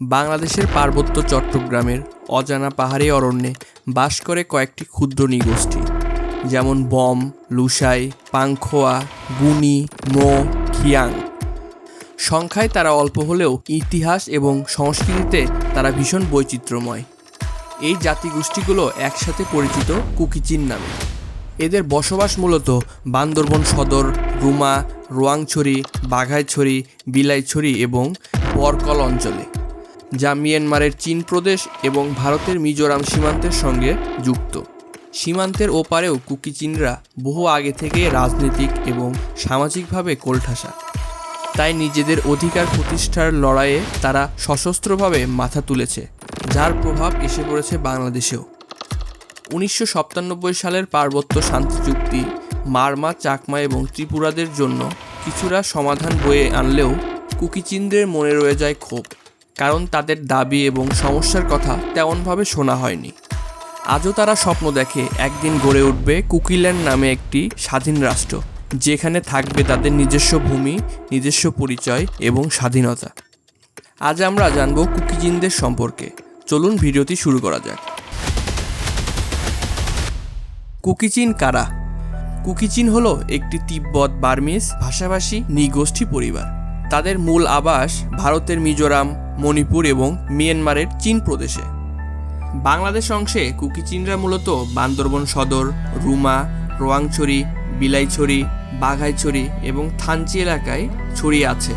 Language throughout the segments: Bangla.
বাংলাদেশের পার্বত্য চট্টগ্রামের অজানা পাহাড়ি অরণ্যে বাস করে কয়েকটি ক্ষুদ্র নৃগোষ্ঠী, যেমন বম লুসাই পাংখোয়া, গুনি, মো, খিয়াং। সংখ্যায় তারা অল্প হলেও ইতিহাস এবং সংস্কৃতিতে তারা ভীষণ বৈচিত্র্যময়। এই জাতিগোষ্ঠীগুলো একসাথে পরিচিত কুকিচিন নামে। এদের বসবাস মূলত বান্দরবন সদর, রুমা, রোয়াংছড়ি, বাঘাইছড়ি, বিলাইছড়ি এবং বরকল অঞ্চলে। যা মিয়ানমারের চীন প্রদেশ এবং ভারতের মিজোরাম সীমান্তের সঙ্গে যুক্ত। সীমান্তের ওপারেও কুকিচিনরা বহু আগে থেকে রাজনৈতিক এবং সামাজিকভাবে কোলঠাসা। তাই নিজেদের অধিকার প্রতিষ্ঠার লড়াইয়ে তারা সশস্ত্রভাবে মাথা তুলেছে, যার প্রভাব এসে পড়েছে বাংলাদেশেও। উনিশশো সাতানব্বই সালের পার্বত্য শান্তি চুক্তি, মারমা, চাকমা এবং ত্রিপুরাদের জন্য কিছুটা সমাধান বয়ে আনলেও কুকিচিনদের মনে রয়ে যায় ক্ষোভ। কারণ তাদের দাবি এবং সমস্যার কথা তেমনভাবে শোনা হয়নি। আজও তারা স্বপ্ন দেখে একদিন গড়ে উঠবে কুকিল্যান্ড নামে একটি স্বাধীন রাষ্ট্র, যেখানে থাকবে তাদের নিজস্ব ভূমি, নিজস্ব পরিচয় এবং স্বাধীনতা। আজ আমরা জানব কুকিজিনদের সম্পর্কে। চলুন ভিডিওটি শুরু করা যাক। কুকিচিন কারা? কুকিচিন হলো একটি তিব্বত বার্মিজ ভাষাভাষী নৃগোষ্ঠী পরিবার। তাদের মূল আবাস ভারতের মিজোরাম, মণিপুর এবং মিয়ানমারের চীন প্রদেশে। বাংলাদেশ অংশে কুকিচিনরা মূলত বান্দরবন সদর, রুমা, রোয়াংছড়ি, বিলাইছড়ি, বাঘাইছড়ি এবং থানচি এলাকায় ছড়িয়ে আছে।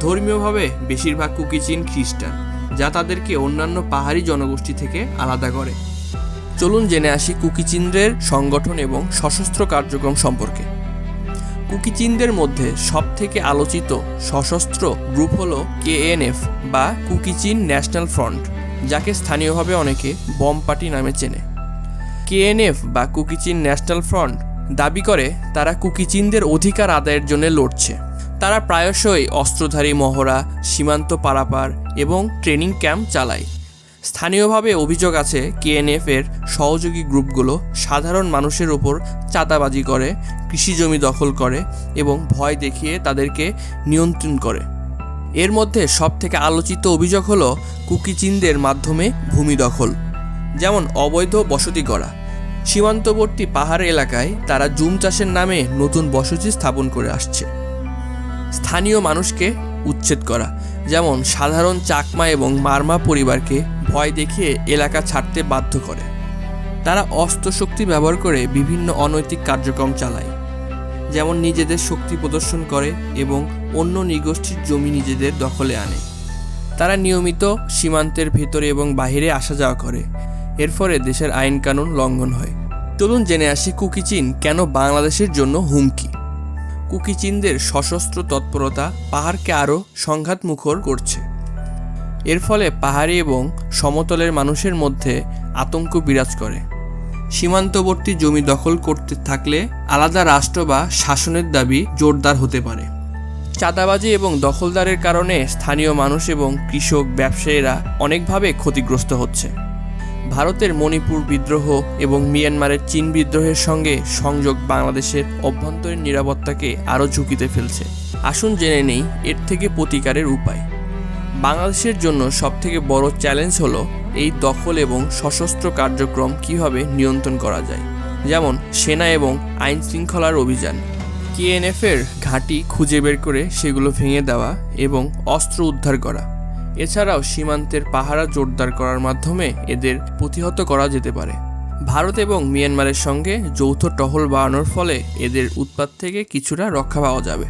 ধর্মীয়ভাবে বেশিরভাগ কুকিচিন খ্রিস্টান, যা তাদেরকে অন্যান্য পাহাড়ি জনগোষ্ঠী থেকে আলাদা করে। চলুন জেনে আসি কুকিচিনদের সংগঠন এবং সশস্ত্র কার্যক্রম সম্পর্কে। কুকিচিনদের মধ্যে সবথেকে আলোচিত সশস্ত্র গ্রুপ হলো কেএনএফ বা কুকিচিন ন্যাশনাল ফ্রন্ট, যাকে স্থানীয়ভাবে অনেকে বম পার্টি নামে চেনে। কেএনএফ বা কুকিচিন ন্যাশনাল ফ্রন্ট দাবি করে তারা কুকিচিনদের অধিকার আদায়ের জন্য লড়ছে। তারা প্রায়শই অস্ত্রধারী মহড়া, সীমান্ত পারাপার এবং ট্রেনিং ক্যাম্প চালায়। স্থানীয়ভাবে অভিযোগ আছে কেএনএফ এর সহযোগী গ্রুপগুলো সাধারণ মানুষের ওপর চাঁদাবাজি করে, কৃষি জমি দখল করে এবং ভয় দেখিয়ে তাদেরকে নিয়ন্ত্রণ করে। এর মধ্যে সবথেকে আলোচিত অভিযোগ হলো কুকিচিনদের মাধ্যমে ভূমি দখল, যেমন অবৈধ বসতি করা সীমান্তবর্তী পাহাড় এলাকায় তারা জুম চাষের নামে নতুন বসতি স্থাপন করে আসছে। স্থানীয় মানুষকে উচ্ছেদ করা যেমন সাধারণ চাকমা এবং মারমা পরিবারকে ভয় দেখিয়ে এলাকা ছাড়তে বাধ্য করে। তারা অস্ত্র শক্তি ব্যবহার করে বিভিন্ন অনৈতিক কার্যক্রম চালায়। যেমন নিজেদের শক্তি প্রদর্শন করে এবং অন্য নৃগোষ্ঠীর জমি নিজেদের দখলে আনে। তারা নিয়মিত সীমান্তের ভেতরে এবং বাইরে আসা যাওয়া করে। এর ফলে দেশের আইন কানুন লঙ্ঘন হয়। চলুন জেনে আসি কুকিচিন কেন বাংলাদেশের জন্য হুমকি। কুকিচিনদের সশস্ত্র তৎপরতা পাহাড়কে আরও সংঘাতমুখর করছে। এর ফলে পাহাড়ি এবং সমতলের মানুষের মধ্যে আতঙ্ক বিরাজ করে। সীমান্তবর্তী জমি দখল করতে থাকলে আলাদা রাষ্ট্র বা শাসনের দাবি জোরদার হতে পারে। চাঁদাবাজি এবং দখলদারের কারণে স্থানীয় মানুষ এবং কৃষক, ব্যবসায়ীরা অনেকভাবে ক্ষতিগ্রস্ত হচ্ছে। ভারতের মণিপুর বিদ্রোহ এবং মিয়ানমারের চীন বিদ্রোহের সঙ্গে সংযোগ বাংলাদেশের অভ্যন্তরীণ নিরাপত্তাকে আরও ঝুঁকিতে ফেলছে। আসুন জেনে নেই, এর থেকে প্রতিকারের উপায়। বাংলাদেশের জন্য সবথেকে বড় চ্যালেঞ্জ হলো এই দখল এবং সশস্ত্র কার্যক্রম কীভাবে নিয়ন্ত্রণ করা যায়। যেমন, সেনা এবং আইন শৃঙ্খলার অভিযান। কেএনএফের ঘাঁটি খুঁজে বের করে সেগুলো ভেঙে দেওয়া এবং অস্ত্র উদ্ধার করা। এছাড়াও সীমান্তের পাহারা জোরদার করার মাধ্যমে এদের প্রতিহত করা যেতে পারে। ভারত এবং মিয়ানমারের সঙ্গে যৌথ টহল বাড়ানোর ফলে এদের উৎপাত থেকে কিছুটা রক্ষা পাওয়া যাবে।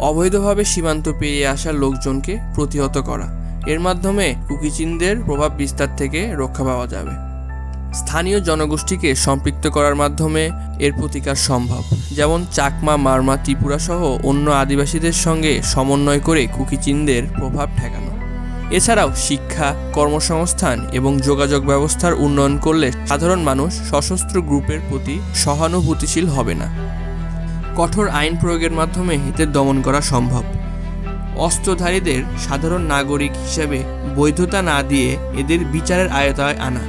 অবৈধভাবে সীমান্ত পেরিয়ে আসা লোকজনকে প্রতিহত করা। এর মাধ্যমে কুকিচিনদের প্রভাব বিস্তার থেকে রক্ষা পাওয়া যাবে। স্থানীয় জনগোষ্ঠীকে সম্পৃক্ত করার মাধ্যমে এর প্রতিকার সম্ভব। যেমন চাকমা, মারমা, ত্রিপুরা সহ অন্য আদিবাসীদের সঙ্গে সমন্বয় করে কুকিচিনদের প্রভাব ঠেকানো। এছাড়াও শিক্ষা, কর্মসংস্থান এবং যোগাযোগ ব্যবস্থার উন্নয়ন করলে সাধারণ মানুষ সশস্ত্র গ্রুপের প্রতি সহানুভূতিশীল হবে না। কঠোর আইন প্রয়োগের মাধ্যমে এদের দমন করা সম্ভব। অস্ত্রধারীদের সাধারণ নাগরিক হিসেবে বৈধতা না দিয়ে এদের বিচারের আয়তায় আনা।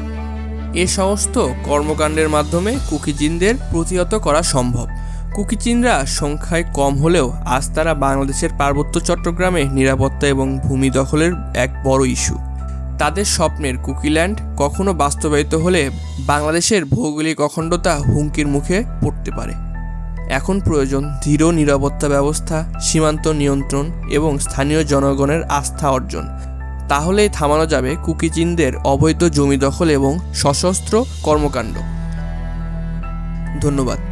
এ সমস্ত কর্মকাণ্ডের মাধ্যমে কুকিজিনদের প্রতিহত করা সম্ভব। কুকিচিনরা সংখ্যায় কম হলেও আজ তারা বাংলাদেশের পার্বত্য চট্টগ্রামে নিরাপত্তা এবং ভূমি দখলের এক বড় ইস্যু। তাদের স্বপ্নের কুকিল্যান্ড কখনো বাস্তবায়িত হলে বাংলাদেশের ভৌগোলিক অখণ্ডতা হুমকির মুখে পড়তে পারে। এখন প্রয়োজন দৃঢ় নিরাপত্তা ব্যবস্থা, সীমান্ত নিয়ন্ত্রণ এবং স্থানীয় জনগণের আস্থা অর্জন। তাহলেই থামানো যাবে কুকিচিনদের অবৈধ জমি দখল এবং সশস্ত্র কর্মকাণ্ড। ধন্যবাদ।